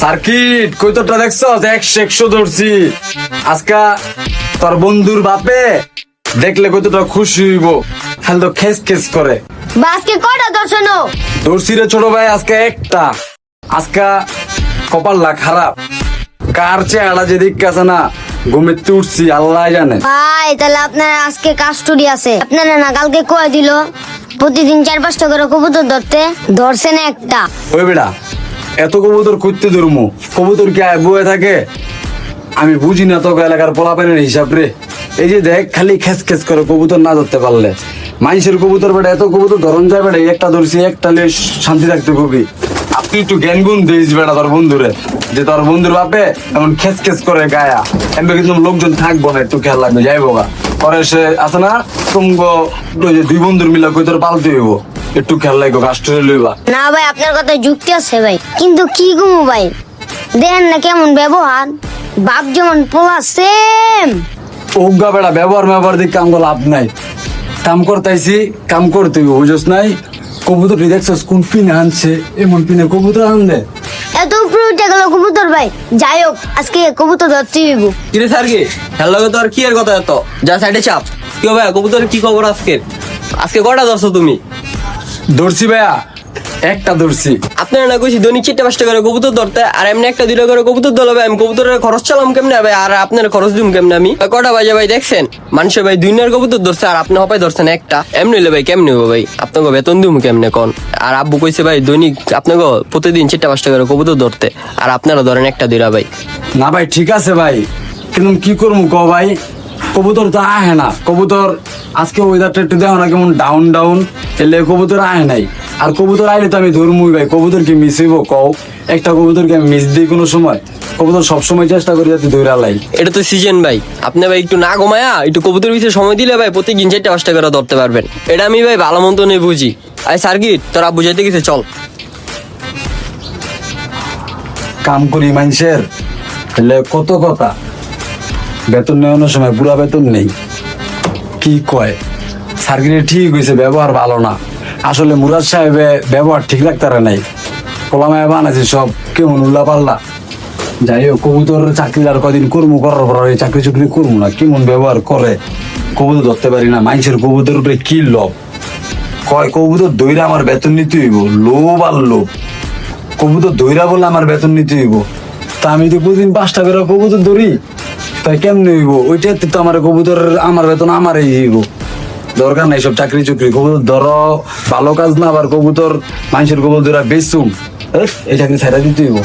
Circuit কই তোরটা দেখছ? একশো একশো ধরছি। আজকা তোর বন্ধুর বাপে দেখলে কই কতটা খুশি হইব। খালি তো খেস খেস করে। বা আজকে কটা দর্শন ধরছি রে ছোট ভাই আজকে একটা। আজকা কপাল্লা খারাপ। কার চেহারা যেদিক আছে না ঘুমিতে উঠছি আল্লাহ জানে। ভাই তাহলে আপনার আজকে কাস্টডি আছে। আপনারা না কালকে কয়ে দিল প্রতিদিন চার পাঁচটা করে কবুতর ধরতে। ধরছে না একটা। ওই বেটা এত কবুতর করতে ধরমু। কবুতর কি বয়ে থাকে? আমি বুঝি না তোকে এলাকার পোলাপানের হিসাব রে। এই যে দেখ, খালি খেস খেস করে কবুতর না ধরতে পারলে। মানুষের কবুতর বেটা, এত কবুতর ধরন যায় বেটা একটা ধরছি, একটা শান্তি থাকতে কবি। আপনি একটু জ্ঞান গুণ দিস তোর বন্ধুরে, যে তোর বন্ধুর বাপে এমন খেস খেস করে গায়া। এমনি কিন্তু লোকজন থাকব না, একটু খেয়াল লাগবে যাইবো গা। পরে সে আছে না যে দুই বন্ধুর মিলা কই তোর পালতে হইব। একটু খেয়াল লাগবে কাস্টরে লইবা। না ভাই আপনার কথা যুক্তি আছে ভাই। কিন্তু কি গুমু ভাই? দেন না কেমন ব্যবহার? বাপ যেমন পোলা সেম ওগা বেড়া ব্যবহার ব্যবহার দিয়ে কাম লাভ নাই। কাম করতেছি কাম করতে বুঝছ নাই? কবুতর দেখছস কোন পিনে আনছে? এমন পিনে কবুতর আনলে? এত উপরে উঠে গেল কবুতর ভাই। যাই হোক আজকে কবুতর ধরতে হইব। কিরে স্যার কি হ্যালো তো আর কি এর কথা এত? যা সাইডে চাপ। কি ভাই কবুতর কি খবর আজকে আজকে কটা ধরছো তুমি? ধরছি ভাইয়া। একটা ধরছি আপনারা না কইছি দৈনিক চারটে পাঁচটা করে কবুতর ধরতে আর এমনি একটা দুটো করে কবুতর ধরলে ভাই আমি কবুতরের খরচ চালাম কেমনে ভাই? আর আপনার খরচ দিম কেমনে আমি? কটা বাজে ভাই দেখছেন? মানুষের ভাই দুই নার কবুতর ধরছে আর আপনি হপাই ধরছেন একটা। এমনি হলে ভাই কেমনে হব ভাই? আপনাকে বেতন দিম কেমনে কোন? আর আব্বু কইছে ভাই দৈনিক আপনাকে প্রতিদিন চারটা পাঁচটা করে কবুতর ধরতে আর আপনারা ধরেন একটা দুইটা ভাই। না ভাই ঠিক আছে ভাই। কিন্তু কি করব ক ভাই? কবুতর তো আহে না। কবুতর আজকে ওয়েদারটা একটু দেখো না কেমন ডাউন ডাউন এলে কবুতর আহে নাই। আর কবুতর আইলে তো আমি ধরমুই ভাই কবুতর কি মিস হইব কও? একটা কবুতর কি আমি মিস দিই কোনো সময়? কবুতর সবসময় চেষ্টা করি যাতে ধরে লাই। এটা তো সিজন ভাই। আপনি ভাই একটু না ঘুমায়া একটু কবুতর পিছিয়ে সময় দিলে ভাই প্রতিদিন চারটা পাঁচটা করে ধরতে পারবেন। এটা আমি ভাই ভালো মন্দ নেই বুঝি। আই সার্কিট তোরা বুঝাইতে গেছে চল। কাম করি মানুষের কত কথা? বেতন নেওয়ানোর সময় পুরা বেতন নেই। কি কয়? সার্কিটে ঠিক হয়েছে ব্যবহার ভালো না। আসলে মুরাদ সাহেবে ব্যবহার ঠিক রাখতারে নাই। কলামায় বানাইছে সব, কেমন উল্লা পাল্লা। যাই হোক, কবুতর চাকরি আর কদিন করব করার পর চাকরি চুকরি করব না, কেমন ব্যবহার করে? কবুতর ধরতে পারি না, মানুষের কবুতর উপরে কি লোভ? কয়, কবুতর দইরা আমার বেতন নিতে হইব? লোভ আর লোভ। কবুতর দইরা বলে আমার বেতন নিতে হইব। তা আমি তো প্রতিদিন পাঁচটা করে কবুতর ধরি। তাই কেমনে হইব? ওইটা তো আমার কবুতর, আমার বেতন আমারই হইব। দরকার নাই সব চাকরি চুকরি। কবুতর ধরো, ভালো কাজ না আবার কবুতর, মানুষের কবুতর বেচুম এই চাকরি ছাড়া দিতে হইব।